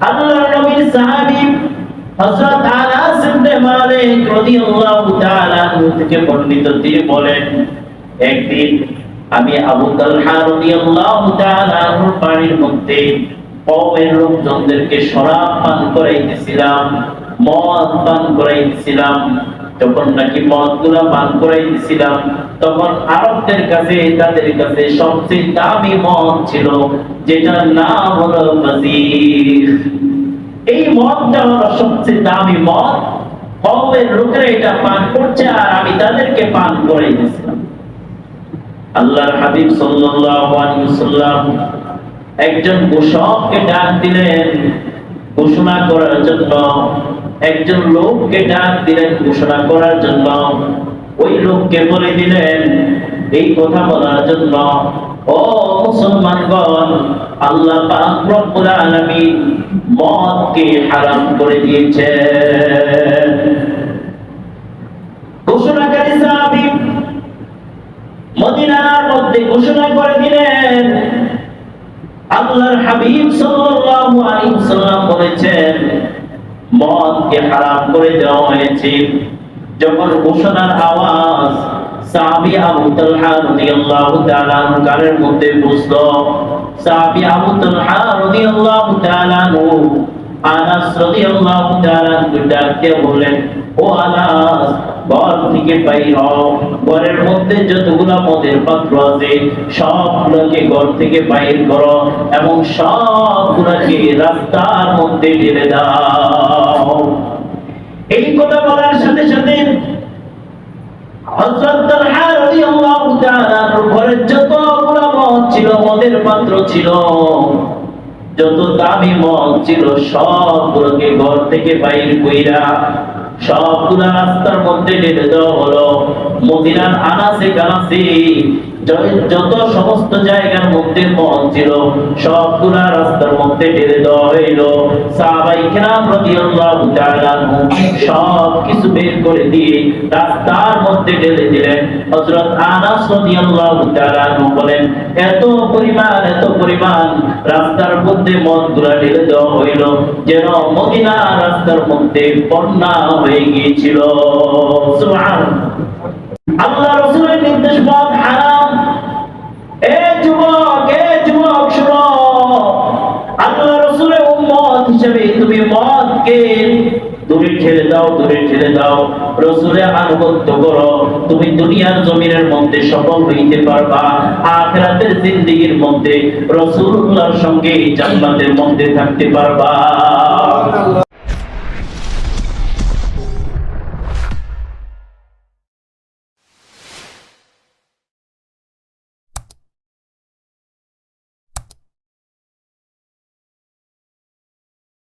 আল্লাহর লোকজনদেরকে শরাব পান করাইতেছিলাম মদ পান করাইতেছিলাম তখন নাকি মদগুলা পান করাইতেছিলাম তখন আরবদের কাছে, তাদের কাছে সবচেয়ে দামি মদ ছিল, যেটার নাম হলো এই মদটা হলো সবচেয়ে দামি মদ কওমের লোকেরা এটা পান করছে আর আমি তাদেরকে পান করাইতেছিলাম আল্লাহর হাবিব সাল্লাল্লাহু একজন গোশককে ডাক দিলেন, ঘোষণা করার জন্য একজন লোককে ডাক দিলেন, ঘোষণা করার জন্য। ওই লোককে বলে দিলেন, এই কথা বলার জন্য, ও মুসলমানগণ, আল্লাহ হারাম করে দিয়েছেন। ঘোষণাকারী মদিনার মধ্যে ঘোষণা করে দিলেন, আল্লাহর হাবিব সাল্লাল্লাহু আলাইহি সাল্লাম বলেছেন মদকে হারাম করে দেওয়া হয়েছে। যখন ঘোষণার আওয়াজ আবু তালহা রাদিয়াল্লাহু তাআলা মধ্যে আবু তালহা রাদিয়াল্লাহু তাআলা আনহু আনাস রাদিয়াল্লাহু তাআলা ও আনাস, ঘর থেকে বাইর হও। ঘরের মধ্যে যতগুলা মদের পাত্র আছে, সবগুলোকে ঘর থেকে বাইর করো এবং সবগুলোকে রাস্তার মধ্যে ঢেলে দাও। এই কথা বলার সাথে সাথে যত দামি মদ ছিল, সবগুলোকে ঘর থেকে বাইর কইরা সবগুলা রাস্তার মধ্যে ঢেলে হলো। মদিনার আনাসে গানাসে য- যত সমস্ত জায়গার মধ্যে মদ ছিল, সবগুলা রাস্তার মধ্যে ঢেলে দেওয়া হইল। সাহাবাই কেরাম সব কিছু বের করে দিয়ে রাস্তার মধ্যে ঢেলে দিলেন। হযরত আনাস রাদিয়াল্লাহু তাআলা বলেন, এত পরিমাণ এত পরিমাণ রাস্তার মধ্যে মদগুলা ঢেলে দেওয়া হইল, যেন মদিনা রাস্তার মধ্যে বন্যা হয়ে গিয়েছিল। আল্লাহ হিসেবে তুমি মদকে দূরে ঠেলে দাও দূরে ঠেলে দাও। রসুলের আনুগত্য করো। তুমি দুনিয়ার জমিনের মধ্যে সফল হইতে পারবা। আখরাতের জিন্দিগির মধ্যে রসুল্লাহর সঙ্গে জান্নাতের মধ্যে থাকতে পারবা।